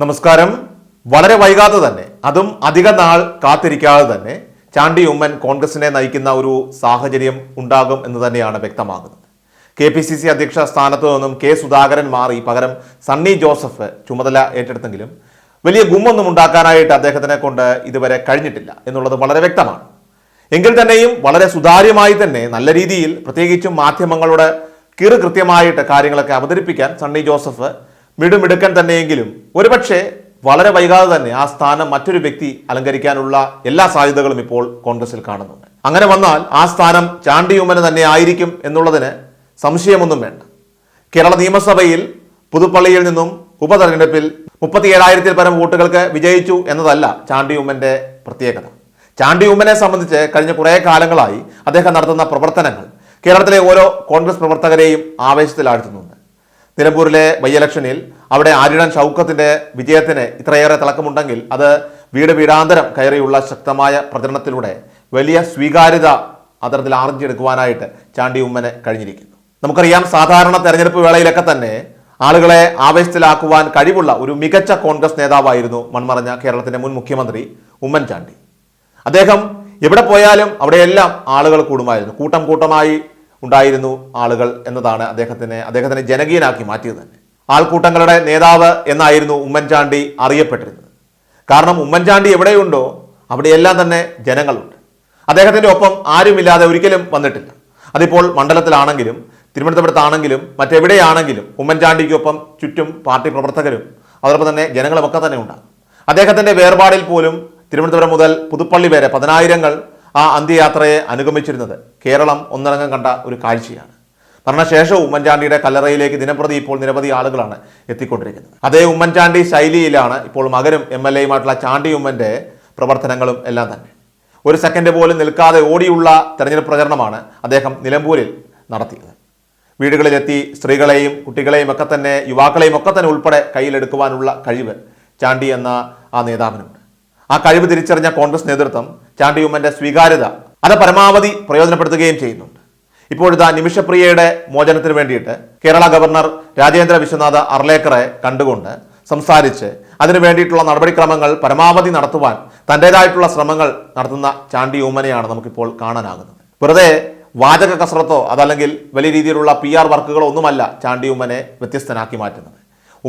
നമസ്കാരം. വളരെ വൈകാതെ തന്നെ അതും അധിക നാൾ കാത്തിരിക്കാതെ തന്നെ ചാണ്ടി ഉമ്മൻ കോൺഗ്രസിനെ നയിക്കുന്ന ഒരു സാഹചര്യം ഉണ്ടാകും എന്ന് തന്നെയാണ് വ്യക്തമാകുന്നത്. കെ പി സി സി അധ്യക്ഷ സ്ഥാനത്തു നിന്നും കെ സുധാകരൻ മാറി പകരം സണ്ണി ജോസഫ് ചുമതല ഏറ്റെടുത്തെങ്കിലും വലിയ ഗുമ്മൊന്നും ഉണ്ടാക്കാനായിട്ട് അദ്ദേഹത്തിനെ കൊണ്ട് ഇതുവരെ കഴിഞ്ഞിട്ടില്ല എന്നുള്ളത് വളരെ വ്യക്തമാണ്. എങ്കിൽ തന്നെയും വളരെ സുതാര്യമായി തന്നെ നല്ല രീതിയിൽ പ്രത്യേകിച്ചും മാധ്യമങ്ങളുടെ കിറു കൃത്യമായിട്ട് കാര്യങ്ങളൊക്കെ അവതരിപ്പിക്കാൻ സണ്ണി ജോസഫ് മിടുമിടുക്കൻ തന്നെയെങ്കിലും ഒരുപക്ഷെ വളരെ വൈകാതെ തന്നെ ആ സ്ഥാനം മറ്റൊരു വ്യക്തി അലങ്കരിക്കാനുള്ള എല്ലാ സാധ്യതകളും ഇപ്പോൾ കോൺഗ്രസിൽ കാണുന്നുണ്ട്. അങ്ങനെ വന്നാൽ ആ സ്ഥാനം ചാണ്ടിയുമ്മന് തന്നെ ആയിരിക്കും എന്നുള്ളതിന് സംശയമൊന്നും വേണ്ട. കേരള നിയമസഭയിൽ പുതുപ്പള്ളിയിൽ നിന്നും ഉപതെരഞ്ഞെടുപ്പിൽ മുപ്പത്തി ഏഴായിരത്തിൽ പരം വോട്ടുകൾക്ക് വിജയിച്ചു എന്നതല്ല ചാണ്ടി ഉമ്മന്റെ പ്രത്യേകത. ചാണ്ടിയുമ്മനെ സംബന്ധിച്ച് കഴിഞ്ഞ കുറേ കാലങ്ങളായി അദ്ദേഹം നടത്തുന്ന പ്രവർത്തനങ്ങൾ കേരളത്തിലെ ഓരോ കോൺഗ്രസ് പ്രവർത്തകരെയും ആവേശത്തിലാഴ്ത്തുന്നുണ്ട്. നിലമ്പൂരിലെ ബൈ ഇലക്ഷനിൽ അവിടെ ആര്യടൻ ഷൗക്കത്തിന്റെ വിജയത്തിന് ഇത്രയേറെ തിളക്കമുണ്ടെങ്കിൽ അത് വീട് വീടാന്തരം കയറിയുള്ള ശക്തമായ പ്രചരണത്തിലൂടെ വലിയ സ്വീകാര്യത അത്തരത്തിൽ ആർജിച്ചെടുക്കുവാനായിട്ട് ചാണ്ടി ഉമ്മനെ കഴിഞ്ഞിരിക്കുന്നു. നമുക്കറിയാം സാധാരണ തെരഞ്ഞെടുപ്പ് വേളയിലൊക്കെ തന്നെ ആളുകളെ ആവേശത്തിലാക്കുവാൻ കഴിവുള്ള ഒരു മികച്ച കോൺഗ്രസ് നേതാവായിരുന്നു മൺമറഞ്ഞ കേരളത്തിന്റെ മുൻ മുഖ്യമന്ത്രി ഉമ്മൻചാണ്ടി അദ്ദേഹം എവിടെ പോയാലും അവിടെയെല്ലാം ആളുകൾ കൂടുമായിരുന്നു. കൂട്ടം കൂട്ടമായി ഉണ്ടായിരുന്നു ആളുകൾ എന്നതാണ് അദ്ദേഹത്തിനെ അദ്ദേഹത്തിനെ ജനകീയനാക്കി മാറ്റിയത് തന്നെ. ആൾക്കൂട്ടങ്ങളുടെ നേതാവ് എന്നായിരുന്നു ഉമ്മൻചാണ്ടി അറിയപ്പെട്ടിരുന്നത്. കാരണം ഉമ്മൻചാണ്ടി എവിടെയുണ്ടോ അവിടെയെല്ലാം തന്നെ ജനങ്ങളുണ്ട്. അദ്ദേഹത്തിന്റെ ഒപ്പം ആരുമില്ലാതെ ഒരിക്കലും വന്നിട്ടില്ല. അതിപ്പോൾ മണ്ഡലത്തിലാണെങ്കിലും തിരുവനന്തപുരത്താണെങ്കിലും മറ്റെവിടെയാണെങ്കിലും ഉമ്മൻചാണ്ടിക്കൊപ്പം ചുറ്റും പാർട്ടി പ്രവർത്തകരും അതോടൊപ്പം തന്നെ ജനങ്ങളുമൊക്കെ തന്നെ ഉണ്ടാകും. അദ്ദേഹത്തിന്റെ വേർപാടിൽ പോലും തിരുവനന്തപുരം മുതൽ പുതുപ്പള്ളി വരെ പതിനായിരങ്ങൾ ആ അന്ത്യയാത്രയെ അനുഗമിച്ചിരുന്നത് കേരളം ഒന്നടങ്കം കണ്ട ഒരു കാഴ്ചയാണ്. മരണശേഷവും ഉമ്മൻചാണ്ടിയുടെ കല്ലറയിലേക്ക് ദിനംപ്രതി ഇപ്പോൾ നിരവധി ആളുകളാണ് എത്തിക്കൊണ്ടിരിക്കുന്നത്. അതേ ഉമ്മൻചാണ്ടി ശൈലിയിലാണ് ഇപ്പോൾ മകനും എം എൽ എയുമായിട്ടുള്ള ചാണ്ടി ഉമ്മന്റെ പ്രവർത്തനങ്ങളും എല്ലാം തന്നെ. ഒരു സെക്കൻഡ് പോലും നിൽക്കാതെ ഓടിയുള്ള തെരഞ്ഞെടുപ്പ് പ്രചരണമാണ് അദ്ദേഹം നിലമ്പൂരിൽ നടത്തിയത്. വീടുകളിലെത്തി സ്ത്രീകളെയും കുട്ടികളെയും ഒക്കെ തന്നെ യുവാക്കളെയും ഒക്കെ തന്നെ ഉൾപ്പെടെ കയ്യിലെടുക്കുവാനുള്ള കഴിവ് ചാണ്ടി എന്ന ആ നേതാവിനുണ്ട്. ആ കഴിവ് തിരിച്ചറിഞ്ഞ കോൺഗ്രസ് നേതൃത്വം ചാണ്ടി ഉമ്മന്റെ സ്വീകാര്യത അത് പരമാവധി പ്രയോജനപ്പെടുത്തുകയും ചെയ്യുന്നുണ്ട്. ഇപ്പോഴത്തെ നിമിഷപ്രിയയുടെ മോചനത്തിന് വേണ്ടിയിട്ട് കേരള ഗവർണർ രാജേന്ദ്ര വിശ്വനാഥ് അർലേക്കറെ കണ്ടുകൊണ്ട് സംസാരിച്ച് അതിനു വേണ്ടിയിട്ടുള്ള നടപടിക്രമങ്ങൾ പരമാവധി നടത്തുവാൻ തന്റെതായിട്ടുള്ള ശ്രമങ്ങൾ നടത്തുന്ന ചാണ്ടി ഉമ്മനെയാണ് നമുക്കിപ്പോൾ കാണാനാകുന്നത്. വെറുതെ വാചക കസറത്തോ അതല്ലെങ്കിൽ വലിയ രീതിയിലുള്ള പി ആർ വർക്കുകളോ ഒന്നുമല്ല ചാണ്ടി ഉമ്മനെ വ്യത്യസ്തനാക്കി മാറ്റുന്നത്.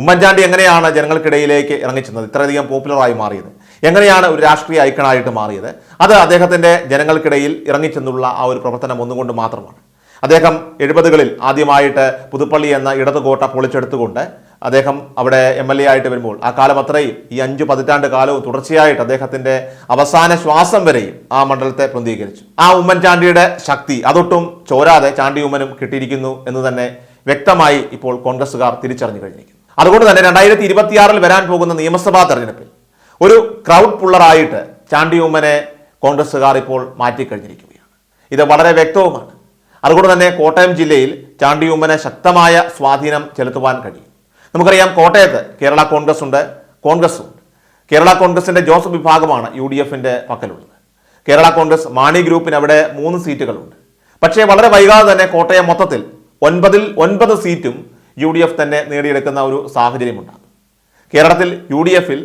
ഉമ്മൻചാണ്ടി എങ്ങനെയാണ് ജനങ്ങൾക്കിടയിലേക്ക് ഇറങ്ങിച്ചെന്നത്? ഇത്രയധികം പോപ്പുലറായി മാറിയത്. എങ്ങനെയാണ് ഒരു രാഷ്ട്രീയ ഐക്കണായിട്ട് മാറിയത്? അത് അദ്ദേഹത്തിന്റെ ജനങ്ങൾക്കിടയിൽ ഇറങ്ങിച്ചെന്നുള്ള ആ ഒരു പ്രവർത്തനം ഒന്നുകൊണ്ട് മാത്രമാണ്. അദ്ദേഹം എഴുപതുകളിൽ ആദ്യമായിട്ട് പുതുപ്പള്ളി എന്ന ഇടതുകോട്ട പൊളിച്ചെടുത്തുകൊണ്ട് അദ്ദേഹം അവിടെ എം എൽ എ ആയിട്ട് വരുമ്പോൾ ആ കാലം അത്രയും ഈ അഞ്ചു പതിറ്റാണ്ട് കാലവും തുടർച്ചയായിട്ട് അദ്ദേഹത്തിന്റെ അവസാന ശ്വാസം വരെയും ആ മണ്ഡലത്തെ പ്രതിനിധീകരിച്ചു. ആ ഉമ്മൻചാണ്ടിയുടെ ശക്തി അതൊട്ടും ചോരാതെ ചാണ്ടി ഉമ്മനും കിട്ടിയിരിക്കുന്നു എന്ന് തന്നെ വ്യക്തമായി ഇപ്പോൾ കോൺഗ്രസ്സുകാർ തിരിച്ചറിഞ്ഞു കഴിഞ്ഞിരിക്കുന്നു. അതുകൊണ്ട് തന്നെ രണ്ടായിരത്തി ഇരുപത്തിയാറിൽ വരാൻ പോകുന്ന നിയമസഭാ തെരഞ്ഞെടുപ്പിൽ ഒരു ക്രൗഡ് പുള്ളറായിട്ട് ചാണ്ടി ഉമ്മനെ കോൺഗ്രസ്സുകാർ ഇപ്പോൾ മാറ്റിക്കഴിഞ്ഞിരിക്കുകയാണ്. ഇത് വളരെ വ്യക്തവുമാണ്. അതുകൊണ്ട് തന്നെ കോട്ടയം ജില്ലയിൽ ചാണ്ടി ഉമ്മനെ ശക്തമായ സ്വാധീനം ചെലുത്തുവാൻ കഴിയും. നമുക്കറിയാം കോട്ടയത്ത് കേരള കോൺഗ്രസ് ഉണ്ട് കോൺഗ്രസും ഉണ്ട്. കേരള കോൺഗ്രസിന്റെ ജോസഫ് വിഭാഗമാണ് യു ഡി എഫിന്റെ പക്കലുള്ളത്. കേരള കോൺഗ്രസ് മാണി ഗ്രൂപ്പിന് അവിടെ മൂന്ന് സീറ്റുകളുണ്ട്. പക്ഷേ വളരെ വൈകാതെ തന്നെ കോട്ടയം മൊത്തത്തിൽ ഒൻപതിൽ ഒൻപത് സീറ്റും യു ഡി എഫ് തന്നെ നേടിയെടുക്കുന്ന ഒരു സാഹചര്യമുണ്ടാകും. കേരളത്തിൽ യു ഡി എഫിൽ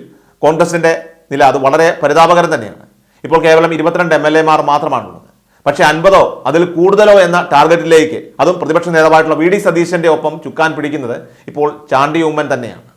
കോൺഗ്രസിന്റെ നില അത് വളരെ പരിതാപകരം തന്നെയാണ്. ഇപ്പോൾ കേവലം ഇരുപത്തിരണ്ട് എം എൽ എമാർ മാത്രമാണുള്ളത്. പക്ഷേ അൻപതോ അതിൽ കൂടുതലോ എന്ന ടാർഗറ്റിലേക്ക് അതും പ്രതിപക്ഷ നേതാവായിട്ടുള്ള വി ഡി സതീശന്റെ ഒപ്പം ചുക്കാൻ പിടിക്കുന്നത് ഇപ്പോൾ ചാണ്ടി ഉമ്മൻ തന്നെയാണ്.